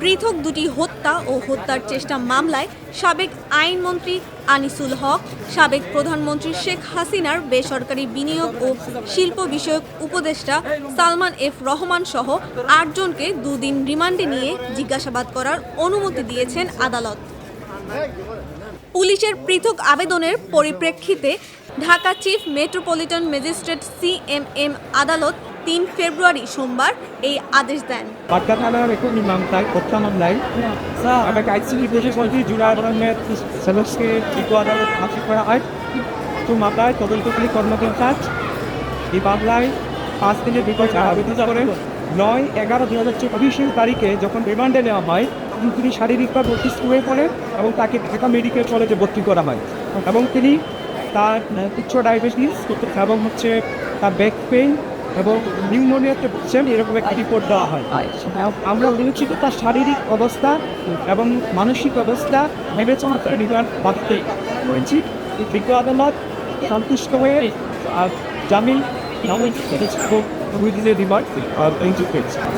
পৃথক দুটি হত্যা ও হত্যার চেষ্টা মামলায় সাবেক আইনমন্ত্রী আনিসুল হক, সাবেক প্রধানমন্ত্রী শেখ হাসিনার বেসরকারি বিনিয়োগ ও শিল্প বিষয়ক উপদেষ্টা সালমান এফ রহমান সহ আটজনকে দুদিন রিমান্ডে নিয়ে জিজ্ঞাসাবাদ করার অনুমতি দিয়েছেন আদালত। পুলিশের পৃথক আবেদনের পরিপ্রেক্ষিতে Dhaka chief metropolitan magistrate CMM আদালত তিন ফেব্রুয়ারি সোমবার এই আদেশ দেন। হয়। তো মামলায় তদন্তকারী কর্মকর্তা এই মামলায় পাঁচ দিনের বিপক্ষে আবেদন করে। নয় এগারো দু হাজার চব্বিশের তারিখে যখন রিমান্ডে নেওয়া হয় তখন তিনি শারীরিকভাবে অসুস্থ হয়ে পড়ে এবং তাকে ঢাকা মেডিকেল কলেজে ভর্তি করা হয়। এবং তিনি তার উচ্চ ডায়াবেটিস এবং হচ্ছে তার ব্যাক পেইন এবং নিউমোনিয়াতে ভুগছেন এরকম একটা রিপোর্ট দেওয়া হয়। আমরা উল্লেখিত তার শারীরিক অবস্থা এবং মানসিক অবস্থা বিবেচনা করে রিমান্ড বাড়তে হয়েছি বিজ্ঞ আদালত সন্তুষ্ট হয়ে আর জামিন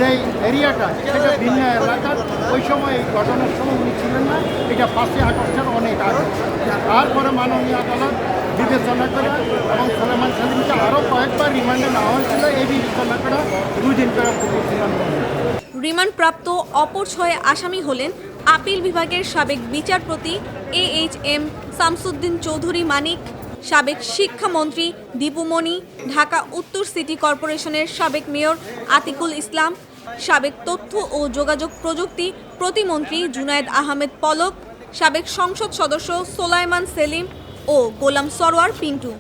যে এরিয়াটা সেটা ভিন্ন এলাকার ওই সময় এই ঘটনার সময় উনি ছিলেন না এটা পাঁচই আগস্টের অনেক আগে। তারপরে মাননীয় আদালত বিবেচনা করে এবং সোলেমান সেলিমকে আরও কয়েকবার রিমান্ডে নেওয়া হয়েছিল। এই বিবেচনা করে দুই দিন করে রিমান্ড রিমান্ডপ্রাপ্ত অপর ছয় আসামি হলেন আপিল বিভাগের সাবেক বিচারপতি A H M Shamsuddin Chowdhury Manik, সাবেক শিক্ষামন্ত্রী দীপুমণি ঢাকা উত্তর সিটি কর্পোরেশনের সাবেক মেয়র আতিকুল ইসলাম, সাবেক তথ্য ও যোগাযোগ প্রযুক্তি প্রতিমন্ত্রী জুনায়েদ আহমেদ পলক, সাবেক সংসদ সদস্য সোলাইমান সেলিম ও গোলাম সরোয়ার পিন্টু।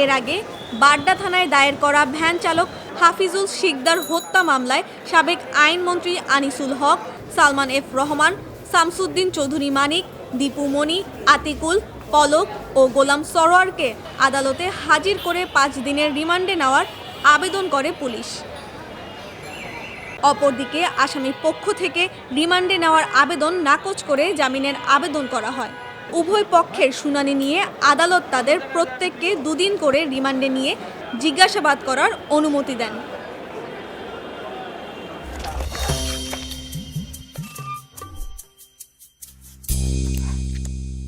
এর আগে বাড্ডা থানায় দায়ের করা ভ্যান চালক হাফিজুল শিকদার হত্যা মামলায় সাবেক আইনমন্ত্রী আনিসুল হক, সালমান এফ রহমান, শামসুদ্দিন চৌধুরী মানিক, দীপু মনি আতিকুল, পলক ও গোলাম সরোয়ারকে আদালতে হাজির করে পাঁচ দিনের রিমান্ডে নেওয়ার আবেদন করে পুলিশ। অপরদিকে আসামির পক্ষ থেকে রিমান্ডে নেওয়ার আবেদন নাকচ করে জামিনের আবেদন করা হয়। উভয় পক্ষের শুনানি নিয়ে আদালত তাদের প্রত্যেককে দুদিন করে রিমান্ডে নিয়ে জিজ্ঞাসাবাদ করার অনুমতি দেন।